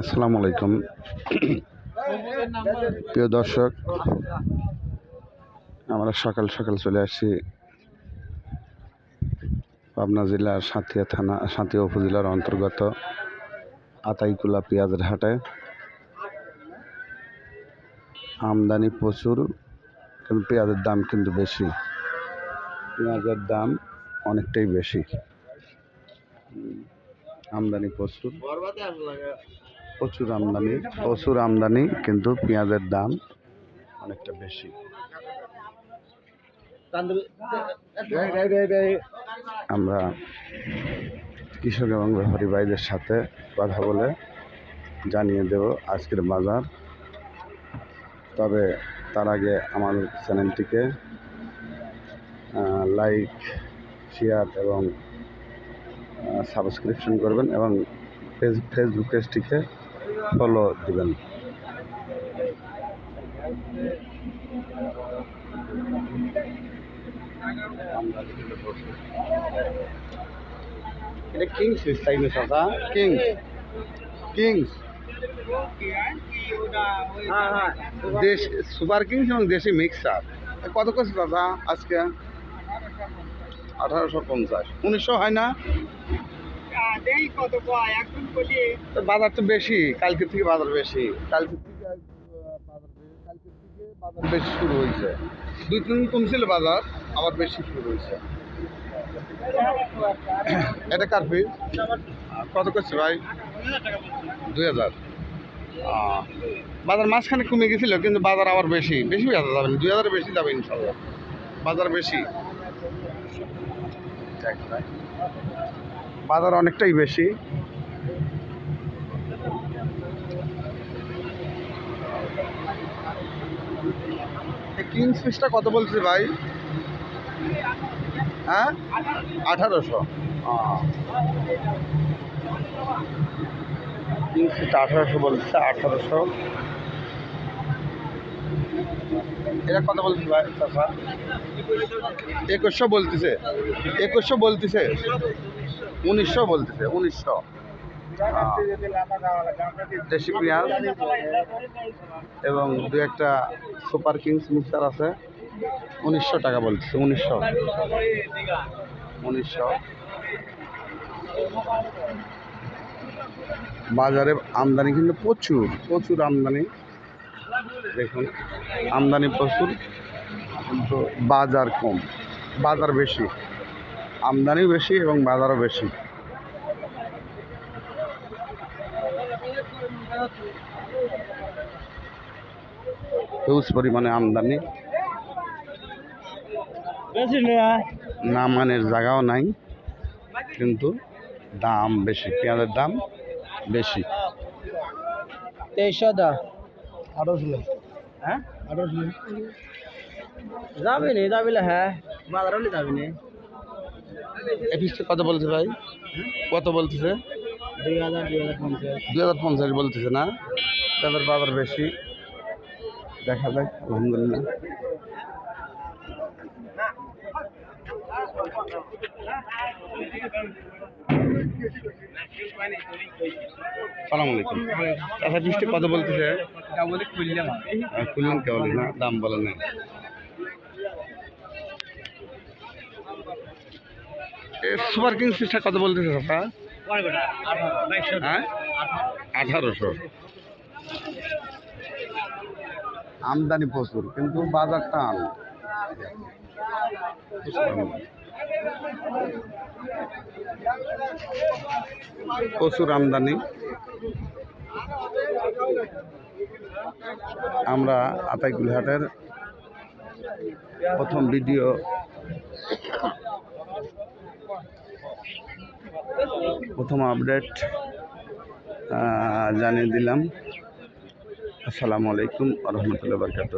আসসালামু আলাইকুম। প্রিয় দর্শক, আমরা সকাল সকাল চলে আসছি পাবনা জেলার সাঁথিয়া থানা, সাঁথিয়া উপজেলার অন্তর্গত আতাইকুলা পেঁয়াজের হাটে। আমদানি প্রচুর, কিন্তু পেঁয়াজের দাম কিন্তু বেশি। পেঁয়াজের দাম অনেকটাই বেশি। আমদানি প্রচুর। প্রচুর আমদানি প্রচুর আমদানি কিন্তু পেঁয়াজের দাম অনেকটা বেশি। আমরা কৃষক এবং ব্যাপারী ভাইদের সাথে কথা বলে জানিয়ে দেব আজকের বাজার। তবে তার আগে আমাদের চ্যানেলটিকে লাইক শেয়ার এবং সাবস্ক্রিপশন করবেন এবং ফেস ফেসবুক পেজটিকে ফলো দিবেন। এটা কিংস টাইমে চাচা কিংস কিংস দেশ সুপার কিংস এবং দেশি মিক্সার কত করছে দাদা আজকে? আঠারোশো পঞ্চাশ। উনিশশো হয় না? বাজার তো বেশি কালকে থেকে বাজার বেশি। কালকে থেকে আজ, আহ, বাজার বে- কালকে থেকে বাজার বেশি শুরু হয়েছে। দুই তিন কমছিল বাজার আবার বেশি শুরু হয়েছে। এটা কার পিস কত করছে ভাই? দুই হাজার। বাজার মাঝখানে কমে গেছিল কিন্তু বাজার আবার বেশি। বেশি বাজার যাবে দুই হাজার বেশি যাবে ইনশাল্লাহ। বাজার বেশি। বাজার অনেকটাই বেশি। কিংস ফিসটা কত বলছি ভাই? হ্যাঁ? আঠারোশো। কিংস আঠারোশো বলছে আঠারোশো। এটা কত বলছি ভাই, চাচা। একুশশো বলতেছে। একুশশো বলতেছে। উনিশশো বলতেছে, উনিশশো। দেশি পেঁয়াজ এবং দু একটা সুপার কিংস মিক্সার আছে। উনিশশো টাকা বলতেছে, উনিশশো। উনিশশো। বাজারে আমদানি কিন্তু প্রচুর প্রচুর আমদানি। দেখুন আমদানি প্রচুর কিন্তু বাজার কম। বাজার বেশি। আমদানি বেশি এবং বাজারও বেশি। হিউজ পরিমাণে আমদানি। নামানের জায়গাও নাই কিন্তু দাম বেশি। পেঁয়াজের দাম বেশি। তেইশশো দা আঠারোশো হ্যাঁ? আঠারোশো যাবি নি যাবি হ্যাঁ। বাজার হলে যাবি নি। এই কত বলছে ভাই? কত বলতেছে? দুই হাজার দুই হাজার পঞ্চাশ বলতেছে না? তাদের বাজার বেশি। দেখা যাক আলহামদুলিল্লাহ। সালাম আলাইকুম। আচ্ছা কত বলতেছে বলে খুললাম আর খুললেন কে না দাম বলে না সুপার কিং সিস্টা কত বলতেছে আপনার? হ্যাঁ? আঠারোশো। আমদানি প্রচুর কিন্তু বাজার টান প্রচুর আমদানি। আমরা আতাইকুল হাটের প্রথম ভিডিও প্রথম আপডেট জানিয়ে দিলাম। আসসালামু আলাইকুম রহমতুল্লাহ বরকাত